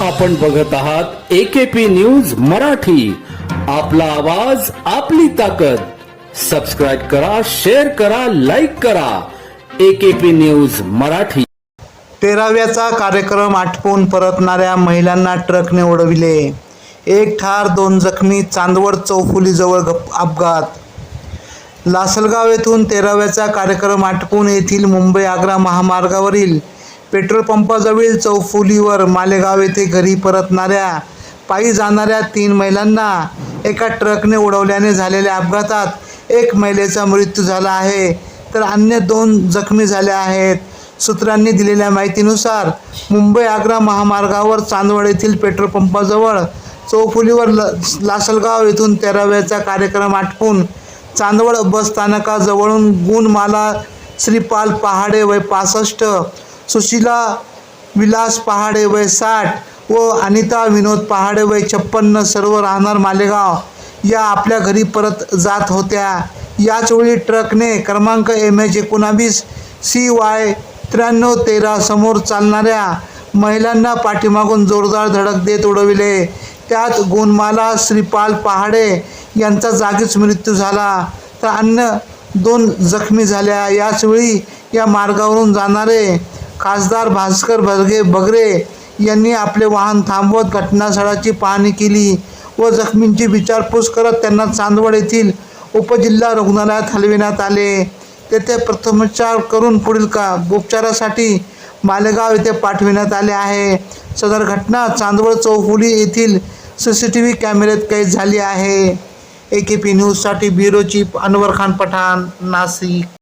आपण बघत आहात एकेपी न्यूज मराठी. आपला आवाज आपली ताकद. सबस्क्राईब करा शेअर करा लाईक करा. AKP news Marathi. तेराव्याचा कार्यक्रम आटपून परतणाऱ्या महिलांना ट्रकने उडविले एक ठार दोन जखमी चांदवड चौफुलीजवळ गप अपघात. लासलगाव येथून तेराव्याचा कार्यक्रम आटपून येथील मुंबई आग्रा महामार्गावरील पेट्रोल पंपाजवळील चौफुलीवर मालेगाव येथे घरी परतणाऱ्या पायी जाणाऱ्या तीन महिलांना एका ट्रकने उडवल्याने झालेल्या अपघातात एक महिलेचा मृत्यू झाला आहे. तर अन्य दोन जखमी झाल्या आहेत. सूत्रांनी दिलेल्या माहितीनुसार मुंबई आग्रा महामार्गावर चांदवड येथील पेट्रोल पंपाजवळ चौफुलीवर ल लासलगाव येथून तेराव्याचा कार्यक्रम आटपून चांदवड बस स्थानकाजवळून गुणमाला श्रीपाल पहाडे वय पासष्ट सुशीला विलास पहाडे वय साठ व अनिता विनोद पहाडे वय छप्पन्न सर्व राहणार मालेगाव. या आपल्या घरी परत जात होत्या. याचवेळी ट्रकने क्रमांक एम एच एकोणावीस सी वाय त्र्याण्णव तेरा समोर चालणाऱ्या महिलांना पाठीमागून जोरदार धडक देत उडविले. त्यात गुणमाला श्रीपाल पहाडे यांचा जागीच मृत्यू झाला. तर अन्य दोन जखमी झाल्या. याचवेळी या मार्गावरून जाणारे खासदार भास्कर बर्गे बगरे यांनी आपले वाहन थांबवत घटनास्थळाची पाहणी केली व जखमींची विचारपूस करत त्यांना चांदवड येथील उपजिल्हा रुग्णालयात हलविण्यात आले. तेथे प्रथमोपचार करून पुढील का उपचारासाठी मालेगाव येथे पाठविण्यात आले आहे. सदर घटना चांदवड चौफुली येथील सी सी टी व्ही कॅमेऱ्यात कैद झाली आहे. ए के पी न्यूजसाठी ब्युरो चीफ अनवर खान पठाण नाशिक.